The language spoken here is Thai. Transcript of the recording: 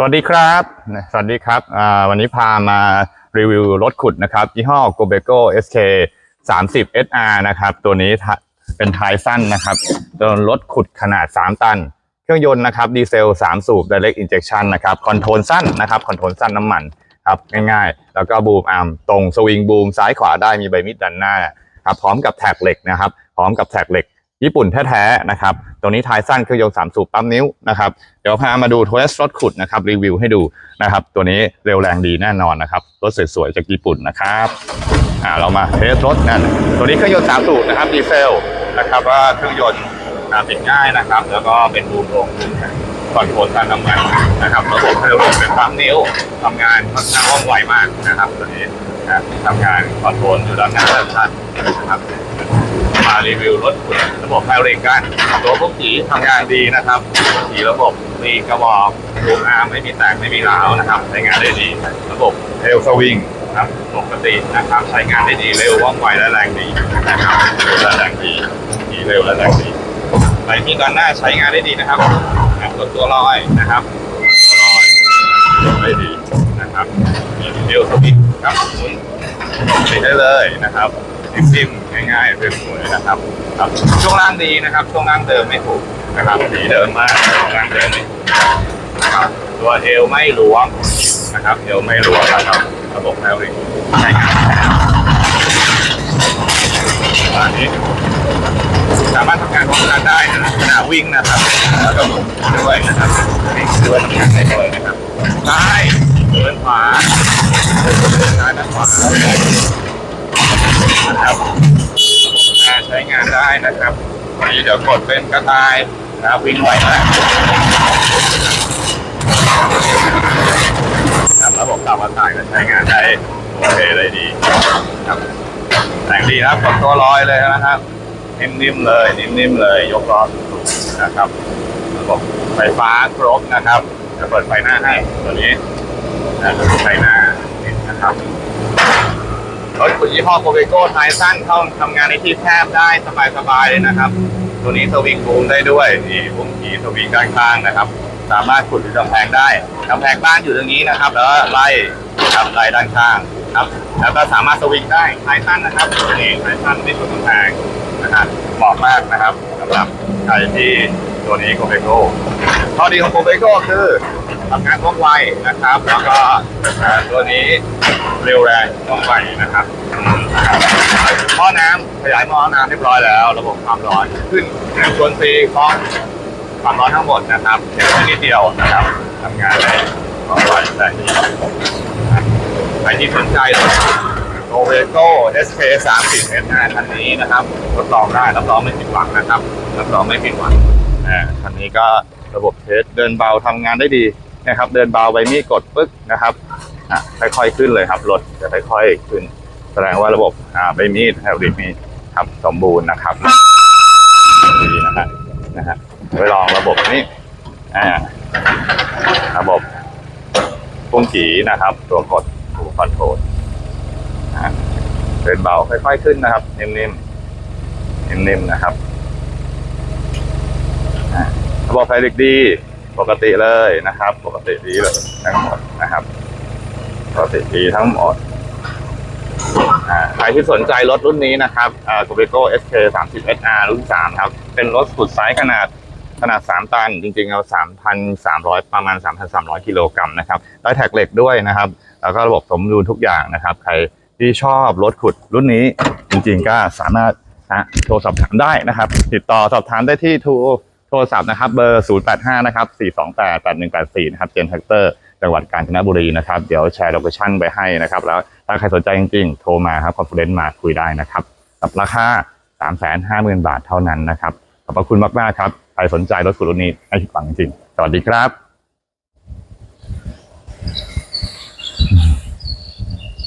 สวัสดีครับสวัสดีครับวันนี้พามารีวิวรถขุดนะครับยี่ห้อ g o b e c o SK 30 SR นะครับ ตัวนี้เป็นท้ายสั้นนะครับตัวรถขุดขนาด 3 ตัน เครื่องยนต์นะครับดีเซล 3 สูบ direct injection นะครับคอนโทรลสั้นนะครับคอนโทรลสั้นน้ำมันครับง่ายๆ แล้วก็บูมอาร์มตรงสวิงบูมซ้ายขวาได้มีใบมีดดันหน้าครับพร้อมกับแท็กเหล็กนะครับ พร้อมกับแท็กเหล็ก ญี่ปุ่นแท้ๆนะครับ ตัวนี้ท้ายสั้นเครื่องยนต์สามสูบปั๊มนิ้วนะครับ เดี๋ยวพามาดูเทสรถขุดนะครับรีวิวให้ดูนะครับ ตัวนี้เร็วแรงดีแน่นอนนะครับ รถสวยๆจากญี่ปุ่นนะครับอ่าเรามาเทสรถนั่นตัวนี้เครื่องยนต์สามสูบนะครับดีเซลนะครับว่าเครื่องยนต์อ่าติดง่ายนะครับ แล้วก็เป็นบูมลงคอนโทรลการทำงานนะครับระบบไฮดรอลิกเป็นปั๊มนิ้วทำงานค่อนข้างว่องไวมากนะครับ ตัวนี้นะทำงานคอนโทรลอยู่ด้านหน้าด้านข้างนะครับ มารีวิวรถขุดระบบไฮดรอลิกกันตัวพวกผีทำงานดีนะครับผีระบบมีกระบอกรูมอาร์มไม่มีแตกไม่มีร้าวนะครับใช้งานได้ดี ระบบเอลสวิงครับปกตินะครับใช้งานได้ดีเร็วว่องไวและแรงดีนะครับเร็วและแรงดีดีเร็วและแรงดีไปที่ด้านหน้าใช้งานได้ดีนะครับนะรถตัวลอยนะครับตัวลอยได้ดีนะครับมีเอลสวิงครับหมุนไปได้เลยนะครับ ซิมๆง่ายๆสวยๆนะครับครับช่วงล่างดีนะครับ ช่วงล่างเดิมไม่ถูกนะครับสีเดิมมากช่วงล่างเดิมไม่ถูกนะครับตัวเอวไม่หลวมนะครับเอวไม่หลวมนะครับระบบแอลลิงใช้งานอันนี้สามารถทำงานพร้อมกันได้นะขณะวิ่งนะครับแล้วก็หมุนด้วยนะครับวิ่งด้วยทำงานได้ด้วยนะครับซ้ายเดินขวาเดินซ้ายด้านขวา นะครับอ่าใช้งานได้นะครับวันนี้เดี๋ยวกดเป็นกระต่ายนะครับวิ่งไหวนะครับระบบกลับมาถ่ายก็ใช้งานได้โอเคเลยดีครับแต่งดีนะครับกดตัวลอยเลยนะครับนิ่มๆเลยนิ่มๆเลยยกล้อสูงๆนะครับระบบไฟฟ้าครบนะครับจะเปิดไฟหน้าให้ตัวนี้นะไฟหน้านี่นะครับ ยี่ห้อโคเบโก้ไทสั้นเข้าทำงานในที่แคบได้สบายๆเลยนะครับ ตัวนี้สวิงบูมได้ด้วยนี่บุ้มขีสวิงด้านข้างนะครับ สามารถขุดหรือกำแพงได้กำแพงบ้านอยู่ตรงนี้นะครับ แล้วไล่ครับไล่ด้านข้างครับ แล้วก็สามารถสวิงได้ไทสั้นนะครับนี่ท้ายสั้นไม่สุดกำแพงนะฮะเหมาะมากนะครับสำหรับใครที่ตัวนี้โกเบโก้ข้อดีของโกเบโก้คือทำงานว่องไวนะครับ แล้วก็ตัวนี้ เร็วแรงว่องไวนะครับนะครับหม้อน้ำขยายหม้อน้ำเรียบร้อยแล้ว ระบบความร้อนขึ้นแรงส่วนตีของความร้อนทั้งหมดนะครับเพียงแค่นิดเดียวนะครับทำงานได้ว่องไวได้ดีใครที่สนใจรถโอเวโก้ SK 3 0 S 5 คันนี้นะครับทดลองได้รับรองไม่ผิดหวังนะครับรับรองไม่ผิดหวังอ่าคันนี้ก็ระบบเทสเดินเบาทำงานได้ดี นะครับ เดินเบาใบมีดกดปึ๊กนะครับอะค่อยๆขึ้นเลยครับรถจะค่อยๆขึ้น แสดงว่าระบบอ่าใบมีดแฮลดิมีครับสมบูรณ์นะครับดีนะฮะนะฮะไปลองระบบนี้อ่าระบบพุ่งจีนะครับ ตัวกดตัวคอนโทรลเดินเบาค่อยๆขึ้นนะครับนิ่มๆนิ่มๆนะครับระบบไฟเด็กดี ปกติเลยนะครับ ปกติดีเลยทั้งหมดนะครับ ปกติดีทั้งหมดใครที่สนใจรถรุ่นนี้นะครับอ่า Gobeco SK 30 SR รุ่น 3 ครับ เป็นรถสุดไซส์ขนาดขนาด 3 ตัน จริงๆเอา3,300 ประมาณ 3,300 กิโลกรัมนะครับ ได้แท็กเหล็กด้วยนะครับ แล้วก็ระบบสมดุลทุกอย่างนะครับ ใครที่ชอบรถขุดรุ่นนี้จริงๆก็สามารถโทรสอบถามได้นะครับ ติดต่อสอบถามได้ที่ทร โทรศัพท์นะครับเบอร์ 085 นะครับ 428 8184 นะครับเจนแฮกเตอร์จังหวัดกาญจนบุรีนะครับ เดี๋ยวแชร์โลเคชั่นไปให้นะครับ แล้วถ้าใครสนใจจริงๆ โทรมาครับคอนเฟอเรนซ์มาคุยได้นะครับกับราคา 350,000 บาทเท่านั้นนะครับ ขอบพระคุณมากๆครับ ใครสนใจรถคุณรุ่นนี้ให้ผิดหวังจริง สวัสดีครับ